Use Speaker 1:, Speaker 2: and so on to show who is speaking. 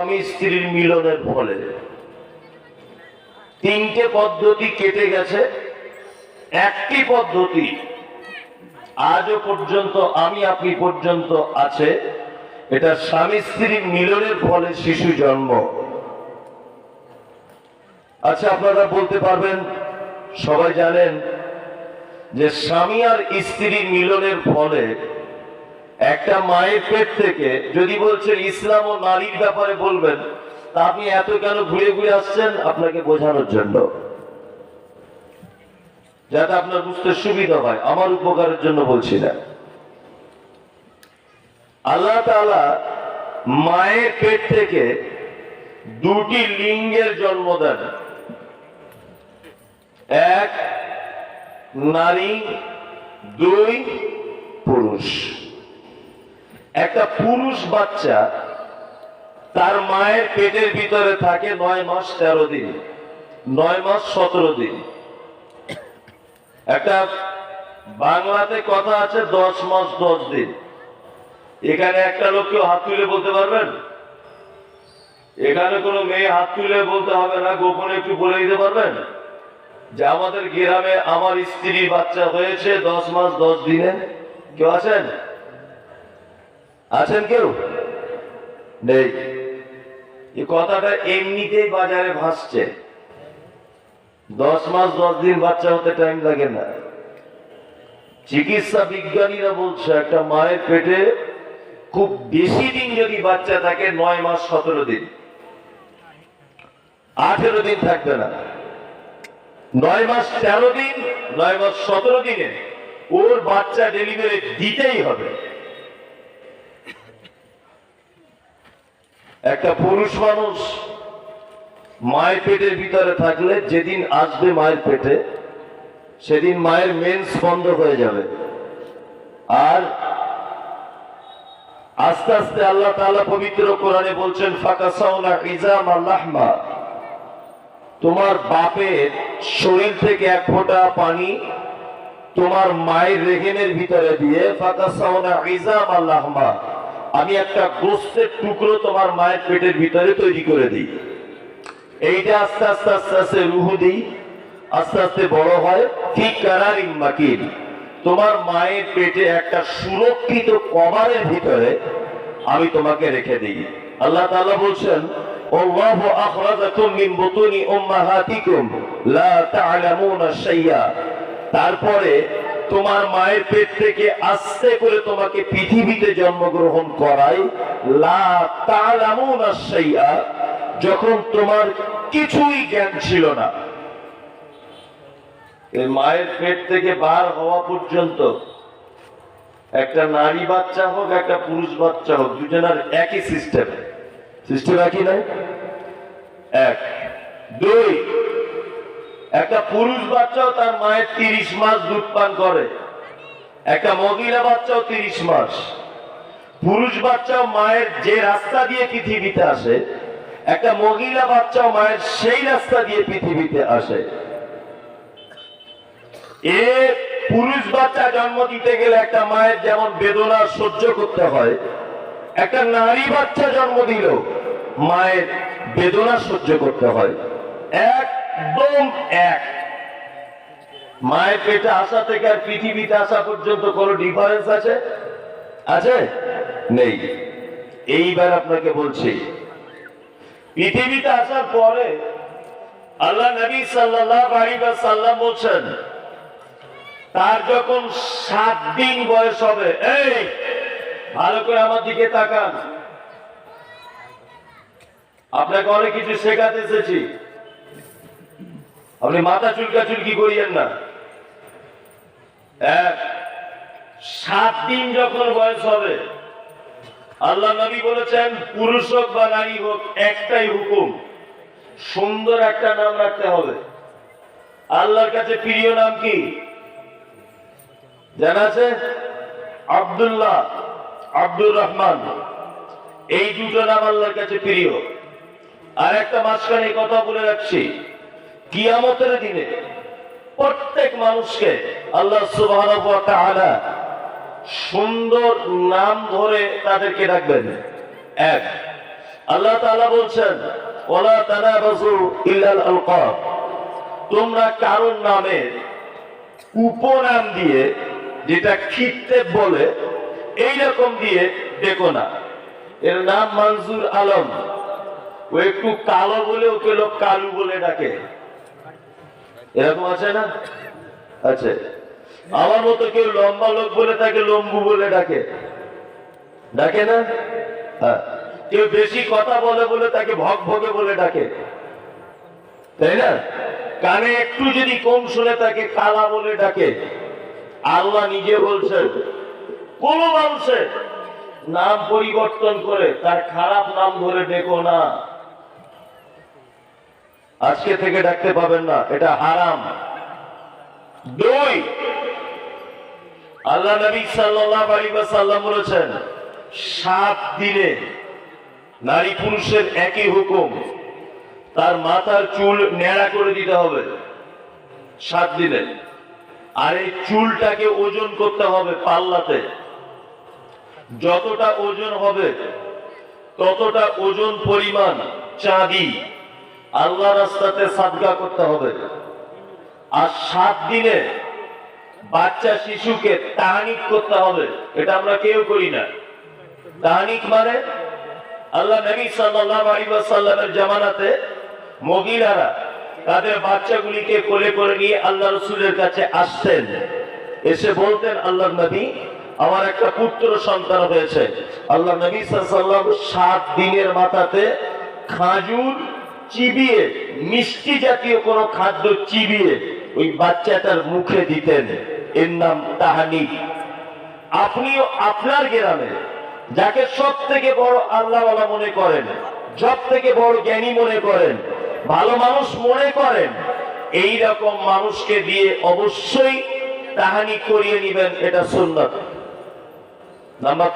Speaker 1: স্বামী স্ত্রীর মিলনের ফলে। তিনটে পদ্ধতি কেটে গেছে। একটি পদ্ধতি আজও পর্যন্ত, আমি আপনি পর্যন্ত আছে। এটা স্বামী স্ত্রীর মিলনের ফলে শিশু জন্ম। আচ্ছা আপনারা বলতে পারবেন, সবাই জানেন যে স্বামী আর স্ত্রীর মিলনের ফলে একটা মায়ের পেট থেকে যদি বলছেন ইসলাম ও নারীর ব্যাপারে বলবেন, তা আপনি এত কেন ঘুরে ঘুরে আসছেন আপনাকে বোঝানোর জন্য? যাতে আপনার বুঝতে সুবিধা হয়, আমার উপকারের জন্য বলছি না। আল্লাহ মায়ের পেট থেকে দুটি লিঙ্গের জন্ম দেন। এক নারী, দুই পুরুষ। একটা পুরুষ বাচ্চা তার মায়ের পেটের ভিতরে থাকে নয় মাস তেরো দিন, নয় মাস সতেরো দিন। একটা বাংলাতে কথা আছে, দশ মাস দশ দিন। এখানে একটা লোক কেউ হাত তুলে বলতে পারবেন? এখানে কোনো মেয়ে হাত তুলে বলতে হবে না, গোপনে একটু বলে দিতে পারবেন? যে আমাদের গ্রামে আমার স্ত্রী বাচ্চা হয়েছে দশ মাস দশ দিনে। কেউ আছেন? আছেন কেউ? নেই। এই কথাটা এমনিতেই বাজারে ভাসছে। দশ মাস, দশ দিন বাচ্চা হতে টাইম লাগে না। চিকিৎসা বিজ্ঞানীরা বলছে, একটা মায়ের পেটে খুব বেশি দিন যদি বাচ্চা থাকে, নয় মাস, সতেরো দিন। আঠেরো দিন থাকবে না। নয় মাস, তেরো দিন, নয় মাস, সতেরো দিনে ওর বাচ্চা ডেলিভারি দিতেই হবে। একটা পুরুষ মানুষ মায়ের পেটের ভিতরে থাকলে যেদিন আসবে মায়ের পেটে, সেদিন মায়ের মেন্স বন্ধ হয়ে যাবে। আর আস্তে আস্তে আল্লাহ তাআলা পবিত্র কোরআনে বলছেন ফাঁকা সাউনা ইজাম আল্লাহমা তোমার বাপের শরীর থেকে এক ফোঁটা পানি তোমার মায়ের রেহেনের ভিতরে দিয়ে ফাঁকা সাউনা ইজাম আল্লাহমা আমি একটা গোস্তের টুকরো তোমার মায়ের পেটের ভিতরে তৈরি করে দিই। এইটা আস্তে আস্তে আস্তে আস্তে রুহু দিই, আস্তে আস্তে বড় হয়। ঠিক কারার ইম্মাকিন তোমার মায়ের পেটে একটা সুরক্ষিত কভারের ভিতরে আমি তোমাকে রেখে দিই। আল্লাহ তাআলা বলছেন, আল্লাহু আখরাজাকুম মিন বুতুনি উম্মাহাতিকুম, লা তা'লামুনা শাইয়া। তারপরে তোমার মায়ের পেট থেকে আস্তে করে তোমাকে পৃথিবীতে জন্মগ্রহণ করাই। যখন তোমার কিছুই জ্ঞান ছিল না। মায়ের পেট থেকে বার হওয়া পর্যন্ত একটা নারী বাচ্চা হোক, একটা পুরুষ বাচ্চা হোক, দুজনের একই সিস্টেম। সিস্টেম একই নাই এক। দুই একটা পুরুষ বাচ্চাও তার মায়ের তিরিশ মাস দুধ পান করে। একটা মহিলা বাচ্চাও তিরিশ মাস। পুরুষ বাচ্চাও মায়ের যে রাস্তা দিয়ে পৃথিবীতে আসে, একটা মহিলা বাচ্চাও মায়ের সেই রাস্তা দিয়ে পৃথিবীতে আসে। এ পুরুষ বাচ্চা জন্ম দিতে গেলে একটা মায়ের যেমন বেদনা সহ্য করতে হয়, একটা নারী বাচ্চা জন্ম দিল মায়ের বেদনা সহ্য করতে হয়। একদম এক। মায়ের পেটে আসা থেকে আর পৃথিবীতে আসা পর্যন্ত কোনো ডিফারেন্স আছে? আছে? নেই। এইবার আপনাকে বলছি, পৃথিবীতে আসার পরে আল্লাহ নবী আলাইহি বলছেন, তার যখন সাত দিন বয়স হবে, এই, ভালো করে আমার দিকে তাকান। আপনাকে অনেক কিছু শেখাতে এসেছি। আপনি মাথা চুলকা চুলকি করিয়েন না। এক, সাত দিন যখন বয়স হবে, আল্লাহ নবী বলেছেন, পুরুষ হোক বা নারী হোক, একটাই হুকুম, সুন্দর একটা নাম রাখতে হবে। আল্লাহর কাছে প্রিয় নাম কি? জানা আছে? আব্দুল্লাহ, আব্দুর রহমান। এই দুটো নাম আল্লাহর কাছে প্রিয়। আর একটা মাঝখানে কথা বলে রাখছি। কিয়ামতের দিনে প্রত্যেক মানুষকে আল্লাহ ওয়া সুন্দর নাম ধরে তাদেরকে ডাকবেন। এক, আল্লাহ তাআলা বলছেন ওলা তানাবাজু ইল্লাল তোমরা কারোর নামে উপনাম দিয়ে যেটা খিত্তে বলে এই রকম দিয়ে দেখো না। এর নাম মনজুর আলম। ও একটু কালো বলে ওকে লোক কালু বলে ডাকে। এরকম আছে না? আছে। আমার মতো কেউ লম্বা লোক বলে তাকে লম্বু বলে ডাকে। ডাকে না? হ্যাঁ। কেউ বেশি কথা বলে বলে তাকে ভগ ভগে বলে ডাকে। তাই না? কানে একটু যদি কম শুনে তাকে কালা বলে ডাকে। আল্লাহ নিজে বলছেন, কোন মানুষের নাম পরিবর্তন করে তার খারাপ নাম ধরে ডেকো না। আজকে থেকে ডাকতে পাবেন না, এটা হারাম। দুই, আল্লাহ নবী সাল্লাল্লাহু আলাইহি ওয়াসাল্লাম বলেছেন, সাত দিনে নারী পুরুষের একই হুকুম, তার মাথার চুল ন্যাড়া করে দিতে হবে, সাত দিনে। আর এই চুলটাকে ওজন করতে হবে পাল্লাতে। যতটা ওজন হবে, ততটা ওজন পরিমাণ চাঁদি। আল্লাহ রাস্তাতে সাদগা করতে হবে। আর সাত দিনে বাচ্চা শিশুকে তাহানিক করতে হবে। এটা আমরা কেউ করি না। তাহানিক মানে আল্লাহ নবী ওয়াসাল্লামের জামানাতে মহিলারা তাদের বাচ্চাগুলিকে কোলে করে নিয়ে আল্লাহ রসুলের কাছে আসতেন। এসে বলতেন আল্লাহ নবী, আমার একটা পুত্র সন্তান হয়েছে। আল্লাহ নবী সাল্লাম সাত দিনের মাথাতে খাজুর চিবিয়ে, মিষ্টি জাতীয় কোনো খাদ্য চিবিয়ে ওই বাচ্চাটার মুখে দিতেন। এর নাম তাহানিক আপনিও আপনার গ্রামে, যাকে সব থেকে বড় আল্লাহওয়ালা মনে করেন সব থেকে বড় জ্ঞানী মনে করেন, ভালো মানুষ মনে করেন, এই রকম মানুষকে দিয়ে অবশ্যই তাহানি করিয়ে নিবেন, এটা সুন্নত। নাম্বার